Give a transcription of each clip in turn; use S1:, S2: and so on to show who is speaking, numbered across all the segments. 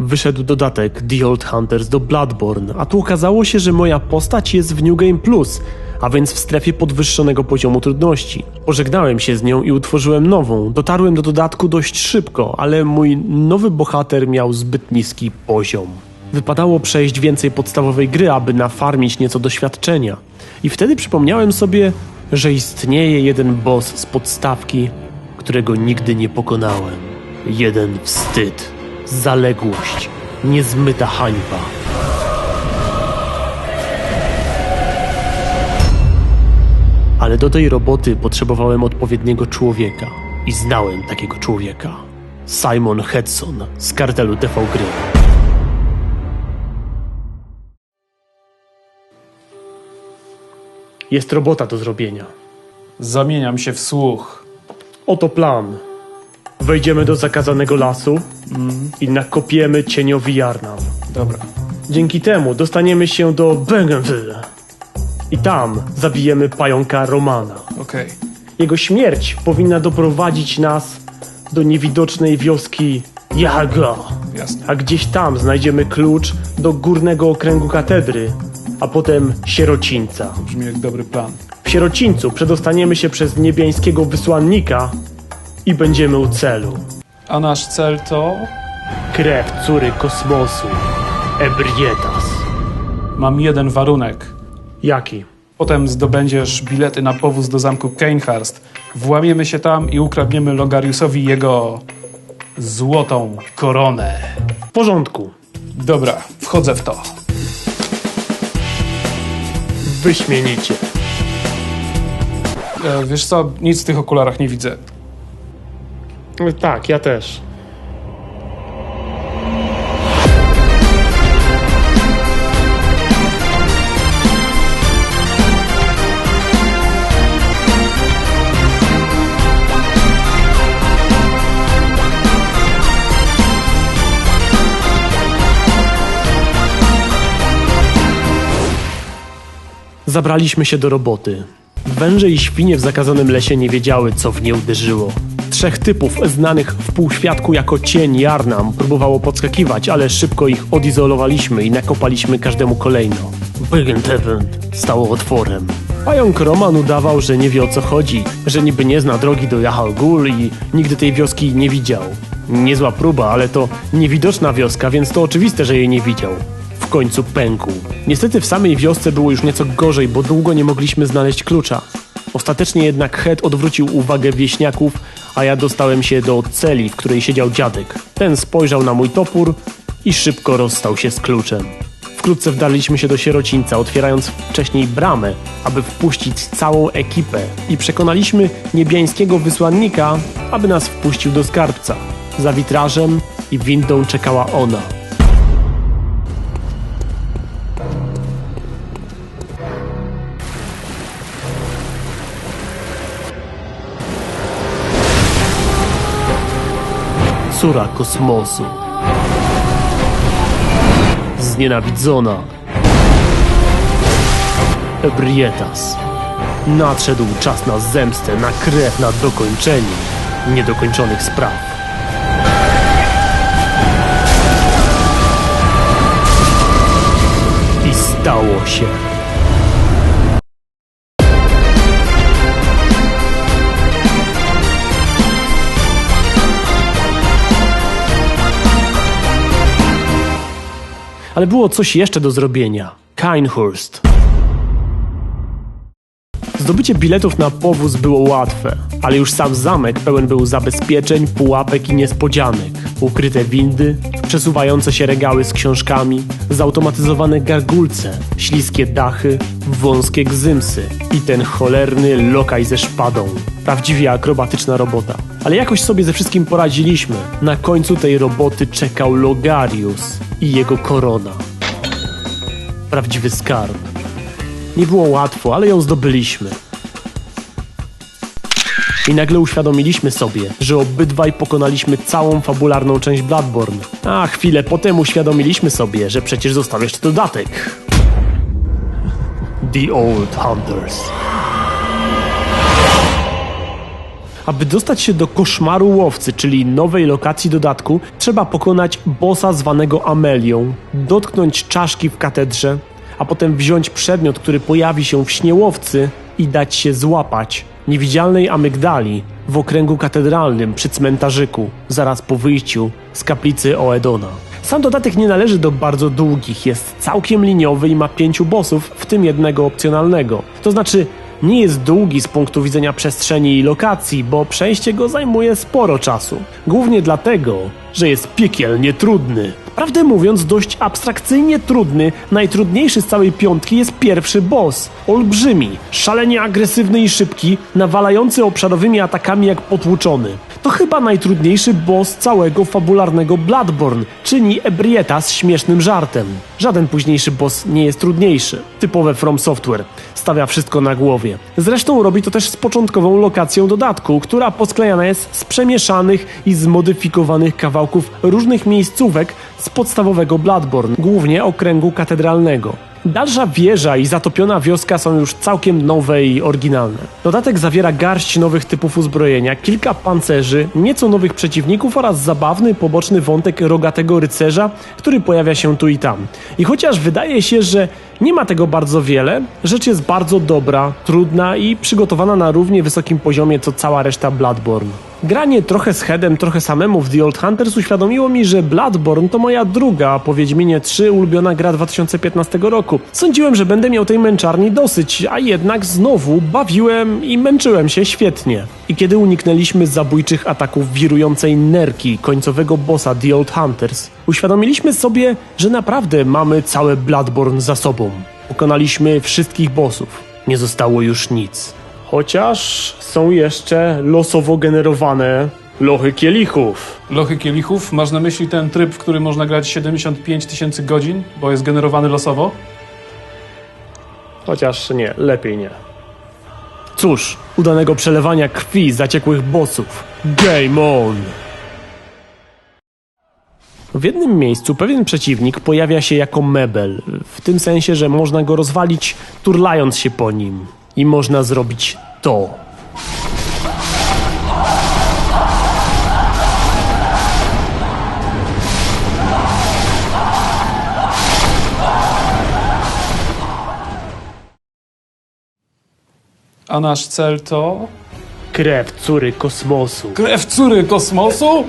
S1: Wyszedł dodatek The Old Hunters do Bloodborne, a tu okazało się, że moja postać jest w New Game Plus, a więc w strefie podwyższonego poziomu trudności. Pożegnałem się z nią i utworzyłem nową. Dotarłem do dodatku dość szybko, ale mój nowy bohater miał zbyt niski poziom. Wypadało przejść więcej podstawowej gry, aby nafarmić nieco doświadczenia. I wtedy przypomniałem sobie, że istnieje jeden boss z podstawki, którego nigdy nie pokonałem. Jeden wstyd, zaległość, niezmyta hańba. Ale do tej roboty potrzebowałem odpowiedniego człowieka i znałem takiego człowieka. Simon Hedson z kartelu TV Gry. Jest robota do zrobienia.
S2: Zamieniam się w słuch.
S1: Oto plan. Wejdziemy do zakazanego lasu i nakopiemy cieniowi Jarnam.
S2: Dobra.
S1: Dzięki temu dostaniemy się do Bengenville. I tam zabijemy pająka Romana.
S2: Okej.
S1: Jego śmierć powinna doprowadzić nas do niewidocznej wioski Jaga.
S2: Jasne.
S1: A gdzieś tam znajdziemy klucz do górnego okręgu katedry, a potem sierocińca.
S2: Brzmi jak dobry plan.
S1: W sierocińcu przedostaniemy się przez niebiańskiego wysłannika i będziemy u celu.
S2: A nasz cel to...
S1: Krew córy kosmosu, Ebrietas.
S2: Mam jeden warunek.
S1: Jaki?
S2: Potem zdobędziesz bilety na powóz do zamku Kanehurst. Włamiemy się tam i ukradniemy Logariusowi jego... złotą koronę.
S1: W porządku.
S2: Dobra, wchodzę w to.
S1: Wyśmienicie.
S2: E, wiesz co, nic w tych okularach nie widzę.
S1: Tak, ja też. Zabraliśmy się do roboty. Węże i świnie w zakazanym lesie nie wiedziały, co w nie uderzyło. Trzech typów, znanych w półświadku jako cień Jarnam, próbowało podskakiwać, ale szybko ich odizolowaliśmy i nakopaliśmy każdemu kolejno. Bygentevent stało otworem. Pająk Roman udawał, że nie wie o co chodzi, że niby nie zna drogi do Jahal Ghul i nigdy tej wioski nie widział. Niezła próba, ale to niewidoczna wioska, więc to oczywiste, że jej nie widział końcu pękł. Niestety w samej wiosce było już nieco gorzej, bo długo nie mogliśmy znaleźć klucza. Ostatecznie jednak Het odwrócił uwagę wieśniaków, a ja dostałem się do celi, w której siedział dziadek. Ten spojrzał na mój topór i szybko rozstał się z kluczem. Wkrótce wdarliśmy się do sierocińca, otwierając wcześniej bramę, aby wpuścić całą ekipę i przekonaliśmy niebiańskiego wysłannika, aby nas wpuścił do skarbca. Za witrażem i windą czekała ona. Córa kosmosu. Znienawidzona. Ebrietas. Nadszedł czas na zemstę, na krew, na dokończenie niedokończonych spraw. I stało się. Ale było coś jeszcze do zrobienia. Kinehurst. Zdobycie biletów na powóz było łatwe, ale już sam zamek pełen był zabezpieczeń, pułapek i niespodzianek. Ukryte windy, przesuwające się regały z książkami, zautomatyzowane gargulce, śliskie dachy, wąskie gzymsy i ten cholerny lokaj ze szpadą. Prawdziwie akrobatyczna robota. Ale jakoś sobie ze wszystkim poradziliśmy. Na końcu tej roboty czekał Logarius i jego korona. Prawdziwy skarb. Nie było łatwo, ale ją zdobyliśmy. I nagle uświadomiliśmy sobie, że obydwaj pokonaliśmy całą fabularną część Bloodborne. A chwilę potem uświadomiliśmy sobie, że przecież został jeszcze dodatek. The Old Hunters. Aby dostać się do koszmaru łowcy, czyli nowej lokacji dodatku, trzeba pokonać bossa zwanego Amelią, dotknąć czaszki w katedrze, a potem wziąć przedmiot, który pojawi się w śnie łowcy i dać się złapać niewidzialnej amygdali w okręgu katedralnym przy cmentarzyku, zaraz po wyjściu z kaplicy Oedona. Sam dodatek nie należy do bardzo długich, jest całkiem liniowy i ma pięciu bossów, w tym jednego opcjonalnego. To znaczy, nie jest długi z punktu widzenia przestrzeni i lokacji, bo przejście go zajmuje sporo czasu. Głównie dlatego, że jest piekielnie trudny. Prawdę mówiąc, dość abstrakcyjnie trudny, najtrudniejszy z całej piątki jest pierwszy boss. Olbrzymi, szalenie agresywny i szybki, nawalający obszarowymi atakami jak potłuczony. To chyba najtrudniejszy boss całego fabularnego Bloodborne, czyni Ebrieta z śmiesznym żartem. Żaden późniejszy boss nie jest trudniejszy. Typowe From Software. Stawia wszystko na głowie. Zresztą robi to też z początkową lokacją dodatku, która posklejana jest z przemieszanych i zmodyfikowanych kawałków różnych miejscówek z podstawowego Bloodborne, głównie okręgu katedralnego. Dalsza wieża i zatopiona wioska są już całkiem nowe i oryginalne. Dodatek zawiera garść nowych typów uzbrojenia, kilka pancerzy, nieco nowych przeciwników oraz zabawny, poboczny wątek rogatego rycerza, który pojawia się tu i tam. I chociaż wydaje się, że nie ma tego bardzo wiele, rzecz jest bardzo dobra, trudna i przygotowana na równie wysokim poziomie co cała reszta Bloodborne. Granie trochę z headem, trochę samemu w The Old Hunters uświadomiło mi, że Bloodborne to moja druga, po Wiedźminie 3 ulubiona gra 2015 roku. Sądziłem, że będę miał tej męczarni dosyć, a jednak znowu bawiłem i męczyłem się świetnie. I kiedy uniknęliśmy zabójczych ataków wirującej nerki końcowego bossa The Old Hunters, uświadomiliśmy sobie, że naprawdę mamy całe Bloodborne za sobą. Pokonaliśmy wszystkich bossów. Nie zostało już nic. Chociaż są jeszcze losowo generowane lochy kielichów.
S2: Lochy kielichów, masz na myśli ten tryb, w którym można grać 75 tysięcy godzin, bo jest generowany losowo?
S1: Chociaż nie, lepiej nie. Cóż, udanego przelewania krwi zaciekłych bossów. Game on! W jednym miejscu pewien przeciwnik pojawia się jako mebel, w tym sensie, że można go rozwalić turlając się po nim. I można zrobić to.
S2: A nasz cel to...
S1: Krew córy kosmosu.
S2: Krew córy kosmosu?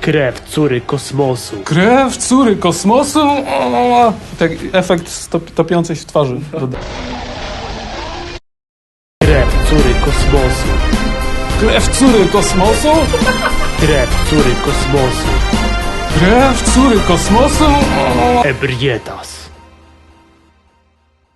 S1: Krew córy kosmosu.
S2: Krew córy kosmosu? O, Tak, efekt stop, topiącej się twarzy.
S1: Krew córy kosmosu.
S2: Krew córy kosmosu?
S1: Krew córy kosmosu.
S2: Krew córy kosmosu? O,
S1: Ebrietas.